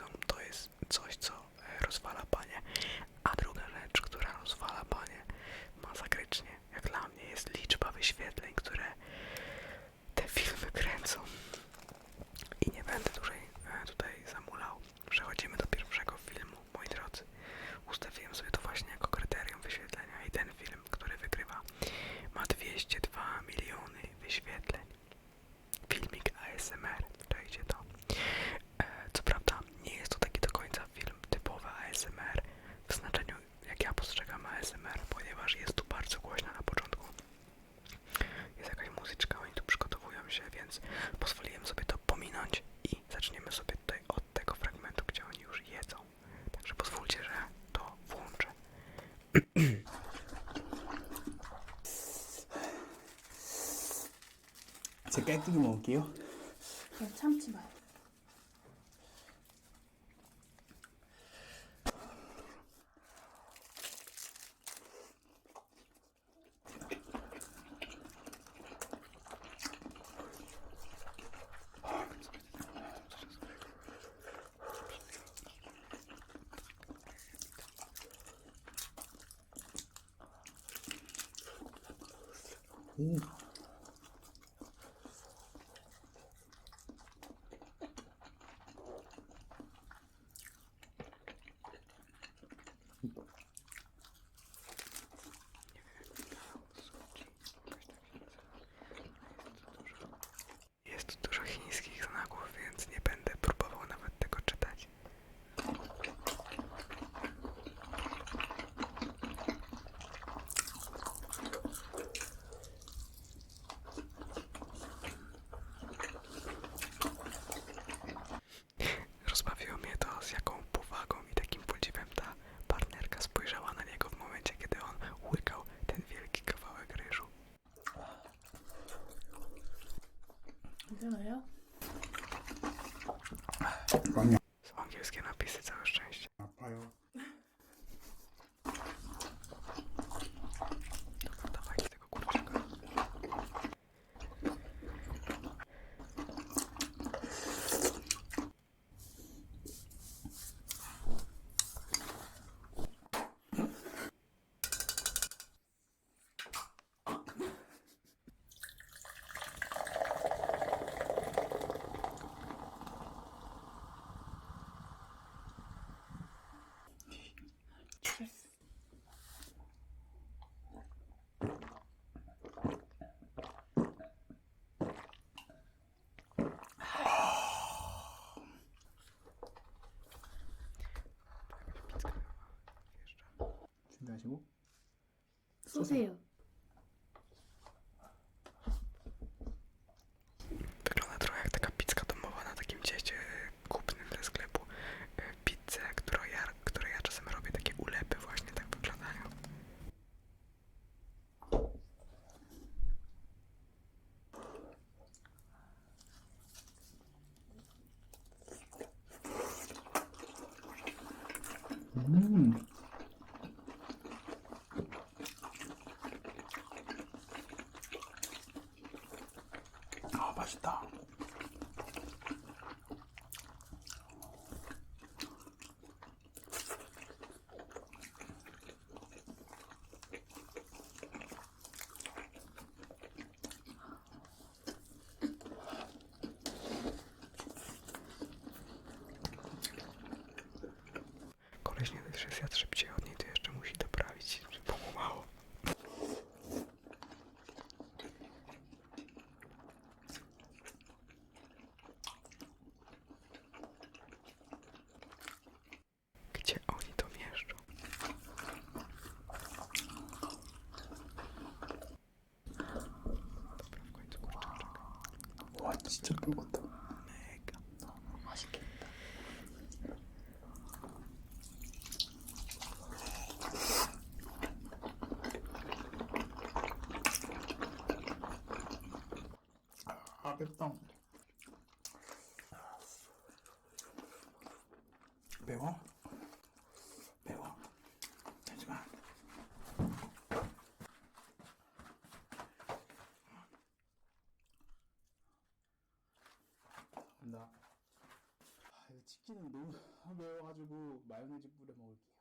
wiedzą, to jest coś, co e, rozwala panie. A druga rzecz, która rozwala panie masakrycznie, jak dla mnie, jest liczba wyświetleń, które te filmy kręcą 진짜 깨끗이 먹을게요. 그냥 참지 마요. 오. 괜찮아요? 하시고 쏘세요. kwiat szybciej od niej, to jeszcze musi doprawić, żeby. Gdzie oni to mieszczą? Dobra, w końcu to? 치킨은 너무 매워가지고 마요네즈 뿌려 먹을게요.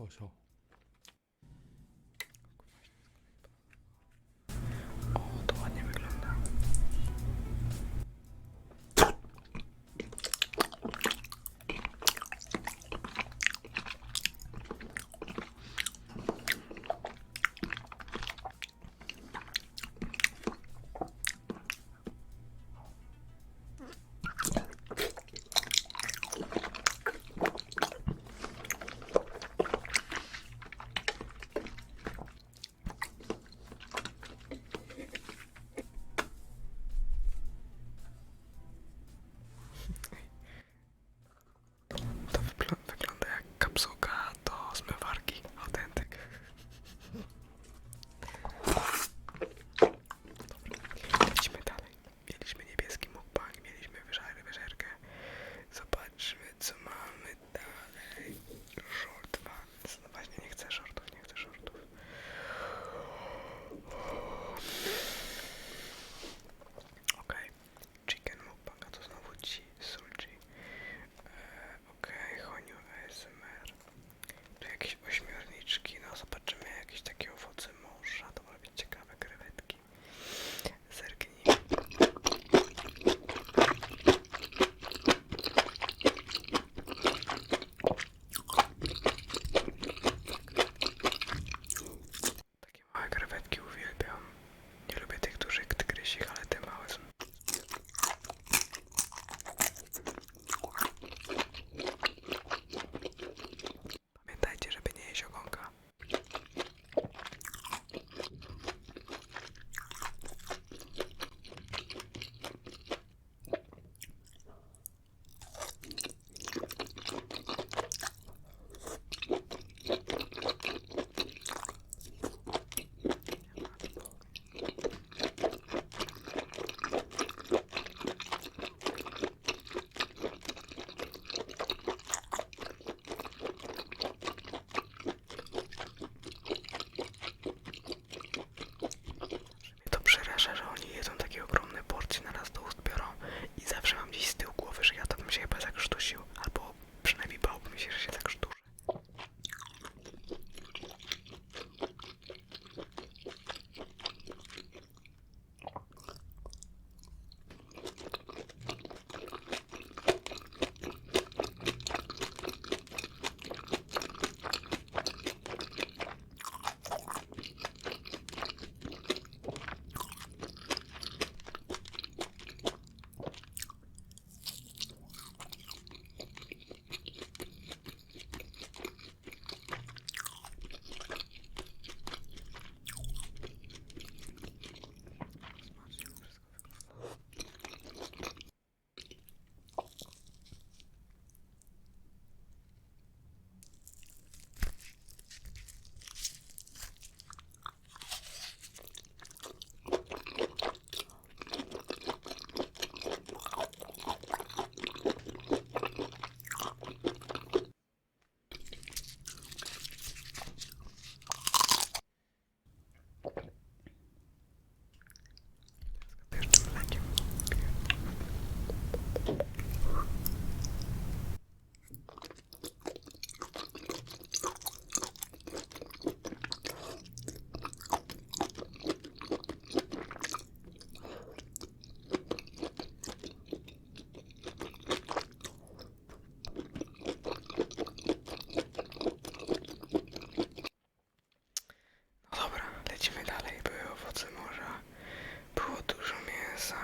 好个 Lecimy dalej, były owoce morza, było dużo mięsa,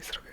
nuestra vida.